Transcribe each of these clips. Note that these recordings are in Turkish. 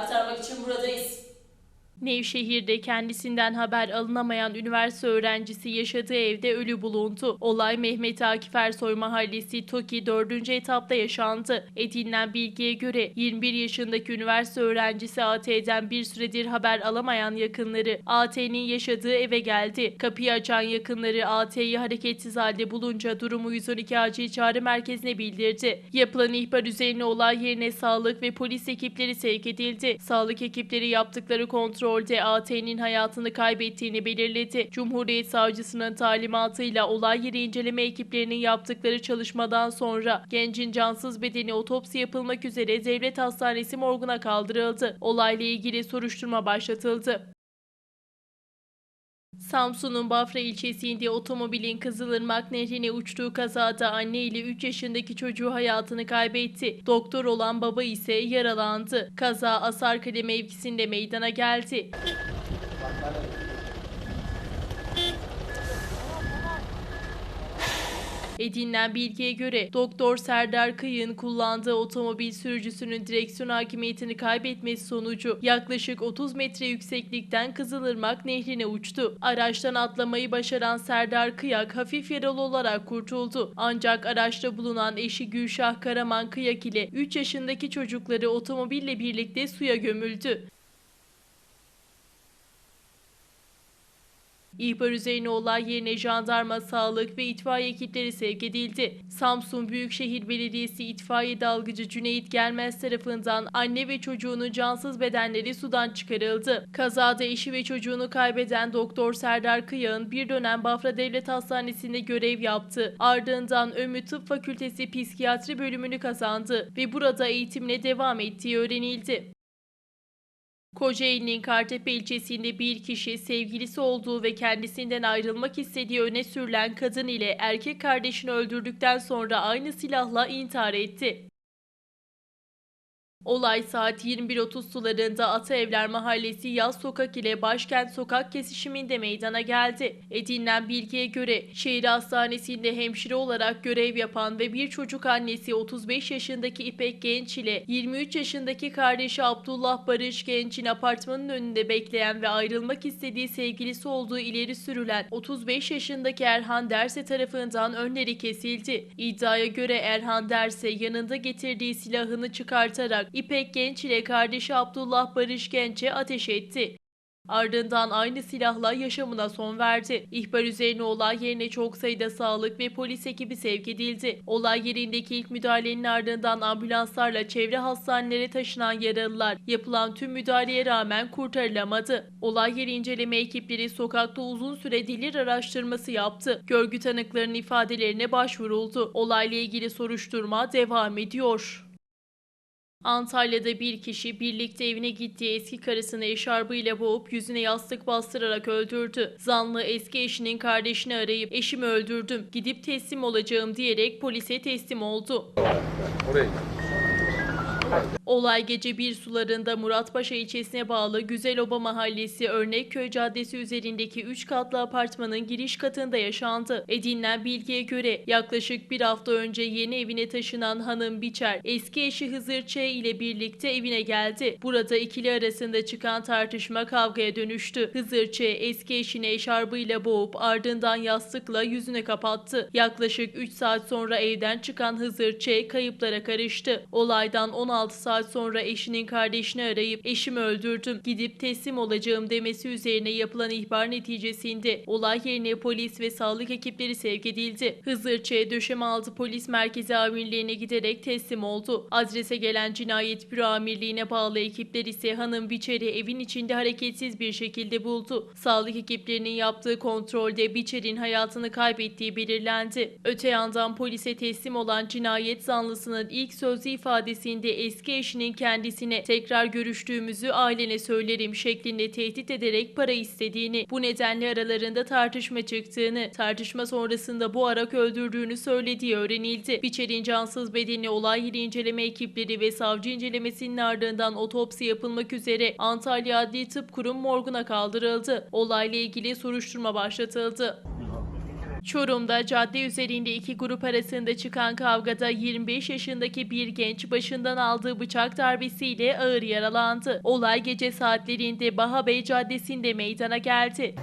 aktarmak için buradayız. Nevşehir'de kendisinden haber alınamayan üniversite öğrencisi yaşadığı evde ölü bulundu. Olay Mehmet Akif Ersoy Mahallesi TOKİ 4. etapta yaşandı. Edinilen bilgiye göre 21 yaşındaki üniversite öğrencisi AT'den bir süredir haber alamayan yakınları AT'nin yaşadığı eve geldi. Kapıyı açan yakınları AT'yi hareketsiz halde bulunca durumu 112 acil çağrı merkezine bildirdi. Yapılan ihbar üzerine olay yerine sağlık ve polis ekipleri sevk edildi. Sağlık ekipleri yaptıkları kontrolde AT'nin hayatını kaybettiğini belirledi. Cumhuriyet Savcısının talimatıyla olay yeri inceleme ekiplerinin yaptıkları çalışmadan sonra gencin cansız bedeni otopsi yapılmak üzere devlet hastanesi morguna kaldırıldı. Olayla ilgili soruşturma başlatıldı. Samsun'un Bafra ilçesinde otomobilin Kızılırmak Nehri'ne uçtuğu kazada anne ile 3 yaşındaki çocuğu hayatını kaybetti. Doktor olan baba ise yaralandı. Kaza Asarkale mevkisinde meydana geldi. Edinilen bilgiye göre Doktor Serdar Kıyık'ın kullandığı otomobil sürücüsünün direksiyon hakimiyetini kaybetmesi sonucu yaklaşık 30 metre yükseklikten Kızılırmak Nehri'ne uçtu. Araçtan atlamayı başaran Serdar Kıyak hafif yaralı olarak kurtuldu. Ancak araçta bulunan eşi Gülşah Karaman Kıyak ile 3 yaşındaki çocukları otomobille birlikte suya gömüldü. İhbar üzerine olay yerine jandarma, sağlık ve itfaiye ekipleri sevk edildi. Samsun Büyükşehir Belediyesi itfaiye dalgıcı Cüneyt Gelmez tarafından anne ve çocuğunun cansız bedenleri sudan çıkarıldı. Kazada eşi ve çocuğunu kaybeden Doktor Serdar Kıyağın bir dönem Bafra Devlet Hastanesi'nde görev yaptı. Ardından Ömü Tıp Fakültesi Psikiyatri bölümünü kazandı ve burada eğitimine devam ettiği öğrenildi. Kocaeli'nin Kartepe ilçesinde bir kişi sevgilisi olduğu ve kendisinden ayrılmak istediği öne sürülen kadın ile erkek kardeşini öldürdükten sonra aynı silahla intihar etti. Olay saat 21.30 sularında Ataevler Mahallesi Yaz Sokak ile Başkent Sokak kesişiminde meydana geldi. Edinilen bilgiye göre şehir hastanesinde hemşire olarak görev yapan ve bir çocuk annesi 35 yaşındaki İpek Genç ile 23 yaşındaki kardeşi Abdullah Barış Genç'in apartmanın önünde bekleyen ve ayrılmak istediği sevgilisi olduğu ileri sürülen 35 yaşındaki Erhan Derse tarafından önleri kesildi. İddiaya göre Erhan Derse yanında getirdiği silahını çıkartarak İpek Genç ile kardeşi Abdullah Barış Genç'e ateş etti. Ardından aynı silahla yaşamına son verdi. İhbar üzerine olay yerine çok sayıda sağlık ve polis ekibi sevk edildi. Olay yerindeki ilk müdahalenin ardından ambulanslarla çevre hastanelere taşınan yaralılar yapılan tüm müdahaleye rağmen kurtarılamadı. Olay yeri inceleme ekipleri sokakta uzun süre delil araştırması yaptı. Görgü tanıklarının ifadelerine başvuruldu. Olayla ilgili soruşturma devam ediyor. Antalya'da bir kişi birlikte evine gittiği eski karısını eşarbıyla boğup yüzüne yastık bastırarak öldürdü. Zanlı eski eşinin kardeşini arayıp eşimi öldürdüm gidip teslim olacağım diyerek polise teslim oldu. Oraya. Olay gece bir sularında Muratpaşa ilçesine bağlı Güzeloba Mahallesi Örnekköy Caddesi üzerindeki 3 katlı apartmanın giriş katında yaşandı. Edinilen bilgiye göre yaklaşık bir hafta önce yeni evine taşınan hanım Biçer eski eşi Hızır Ç ile birlikte evine geldi. Burada ikili arasında çıkan tartışma kavgaya dönüştü. Hızır Ç eski eşini eşarbıyla boğup ardından yastıkla yüzüne kapattı. Yaklaşık 3 saat sonra evden çıkan Hızır Ç kayıplara karıştı. Olaydan 16 saat sonra eşinin kardeşini arayıp eşimi öldürdüm gidip teslim olacağım demesi üzerine yapılan ihbar neticesinde olay yerine polis ve sağlık ekipleri sevk edildi. Hızır Ç döşeme altı polis merkezi amirliğine giderek teslim oldu. Adrese gelen cinayet büro amirliğine bağlı ekipler ise hanım Biçer'i evin içinde hareketsiz bir şekilde buldu. Sağlık ekiplerinin yaptığı kontrolde Biçer'in hayatını kaybettiği belirlendi. Öte yandan polise teslim olan cinayet zanlısının ilk sözlü ifadesinde eski eşinin kendisine tekrar görüştüğümüzü ailene söylerim şeklinde tehdit ederek para istediğini, bu nedenle aralarında tartışma çıktığını, tartışma sonrasında bu arak öldürdüğünü söylediği öğrenildi. Biçer'in cansız bedeni olay yeri inceleme ekipleri ve savcı incelemesinin ardından otopsi yapılmak üzere Antalya Adli Tıp Kurum morguna kaldırıldı. Olayla ilgili soruşturma başlatıldı. Çorum'da cadde üzerinde iki grup arasında çıkan kavgada 25 yaşındaki bir genç başından aldığı bıçak darbesiyle ağır yaralandı. Olay gece saatlerinde Bahabey Caddesi'nde meydana geldi.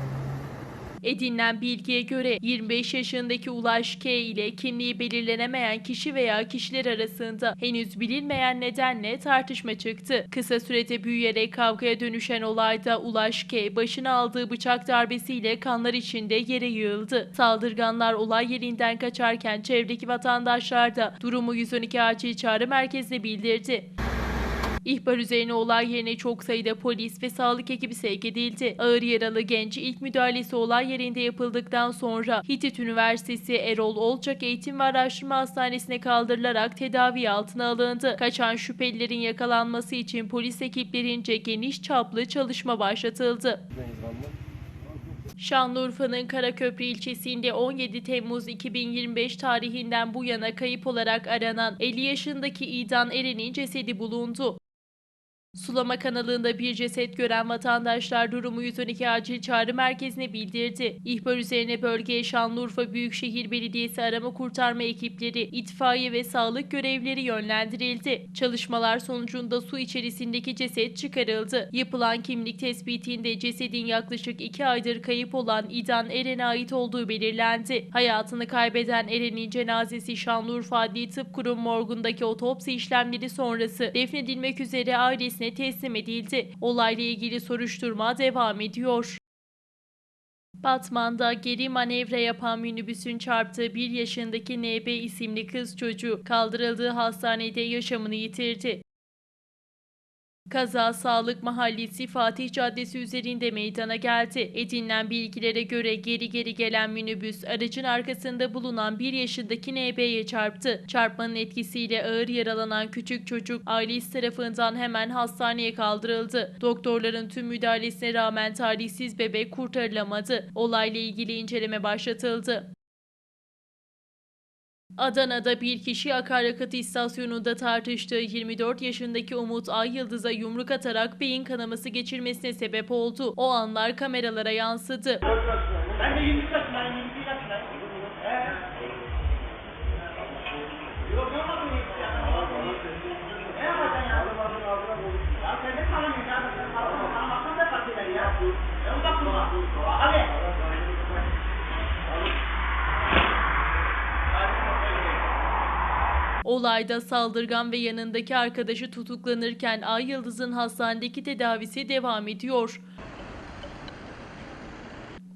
Edinilen bilgiye göre 25 yaşındaki Ulaş K ile kimliği belirlenemeyen kişi veya kişiler arasında henüz bilinmeyen nedenle tartışma çıktı. Kısa sürede büyüyerek kavgaya dönüşen olayda Ulaş K başına aldığı bıçak darbesiyle kanlar içinde yere yığıldı. Saldırganlar olay yerinden kaçarken çevredeki vatandaşlar da durumu 112 acil çağrı merkezine bildirdi. İhbar üzerine olay yerine çok sayıda polis ve sağlık ekibi sevk edildi. Ağır yaralı genç ilk müdahalesi olay yerinde yapıldıktan sonra Hitit Üniversitesi Erol Olcak Eğitim ve Araştırma Hastanesi'ne kaldırılarak tedavi altına alındı. Kaçan şüphelilerin yakalanması için polis ekiplerince geniş çaplı çalışma başlatıldı. Şanlıurfa'nın Karaköprü ilçesinde 17 Temmuz 2025 tarihinden bu yana kayıp olarak aranan 50 yaşındaki İdan Eren'in cesedi bulundu. Sulama kanalında bir ceset gören vatandaşlar durumu 112 acil çağrı merkezine bildirdi. İhbar üzerine bölgeye Şanlıurfa Büyükşehir Belediyesi arama kurtarma ekipleri, itfaiye ve sağlık görevleri yönlendirildi. Çalışmalar sonucunda su içerisindeki ceset çıkarıldı. Yapılan kimlik tespitinde cesedin yaklaşık 2 aydır kayıp olan İdan Eren'e ait olduğu belirlendi. Hayatını kaybeden Eren'in cenazesi Şanlıurfa Adli Tıp Kurum morgundaki otopsi işlemleri sonrası defnedilmek üzere ailesine teslim edildi. Olayla ilgili soruşturma devam ediyor. Batman'da geri manevra yapan minibüsün çarptığı 1 yaşındaki NB isimli kız çocuğu kaldırıldığı hastanede yaşamını yitirdi. Kaza Sağlık Mahallesi Fatih Caddesi üzerinde meydana geldi. Edinilen bilgilere göre geri geri gelen minibüs aracın arkasında bulunan 1 yaşındaki NB'ye çarptı. Çarpmanın etkisiyle ağır yaralanan küçük çocuk ailesi tarafından hemen hastaneye kaldırıldı. Doktorların tüm müdahalesine rağmen talihsiz bebek kurtarılamadı. Olayla ilgili inceleme başlatıldı. Adana'da bir kişi akaryakıt istasyonunda tartıştığı 24 yaşındaki Umut Ay Yıldız'a yumruk atarak beyin kanaması geçirmesine sebep oldu. O anlar kameralara yansıdı. Ben de Olayda saldırgan ve yanındaki arkadaşı tutuklanırken Ay Yıldız'ın hastanedeki tedavisi devam ediyor.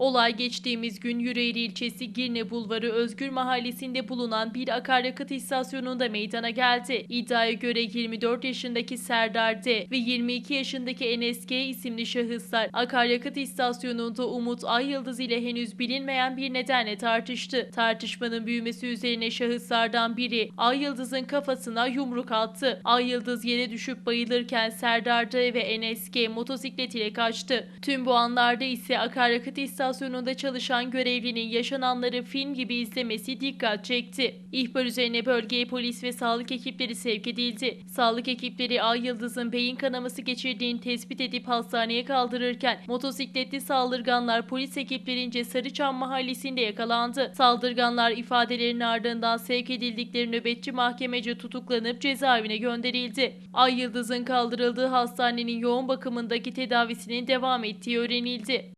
Olay geçtiğimiz gün Yüreğir ilçesi Girne Bulvarı Özgür Mahallesi'nde bulunan bir akaryakıt istasyonunda meydana geldi. İddiaya göre 24 yaşındaki Serdar D ve 22 yaşındaki Enes isimli şahıslar akaryakıt istasyonunda Umut Ay Yıldız ile henüz bilinmeyen bir nedenle tartıştı. Tartışmanın büyümesi üzerine şahıslardan biri Ay Yıldız'ın kafasına yumruk attı. Ay Yıldız yere düşüp bayılırken Serdar D ve Enes G motosiklet ile kaçtı. Tüm bu anlarda ise akaryakıt istasyonunda çalışan görevlinin yaşananları film gibi izlemesi dikkat çekti. İhbar üzerine bölgeye polis ve sağlık ekipleri sevk edildi. Sağlık ekipleri Ay Yıldız'ın beyin kanaması geçirdiğini tespit edip hastaneye kaldırırken motosikletli saldırganlar polis ekiplerince Sarıçam mahallesinde yakalandı. Saldırganlar ifadelerinin ardından sevk edildikleri nöbetçi mahkemece tutuklanıp cezaevine gönderildi. Ay Yıldız'ın kaldırıldığı hastanenin yoğun bakımındaki tedavisinin devam ettiği öğrenildi.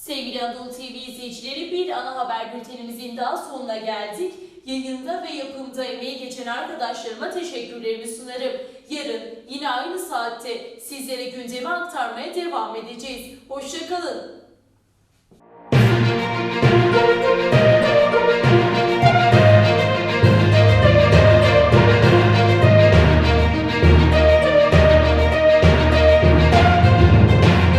Sevgili Anadolu TV izleyicileri bir ana haber bültenimizin daha sonuna geldik. Yayında ve yapımda emeği geçen arkadaşlarıma teşekkürlerimi sunarım. Yarın yine aynı saatte sizlere gündemi aktarmaya devam edeceğiz. Hoşçakalın.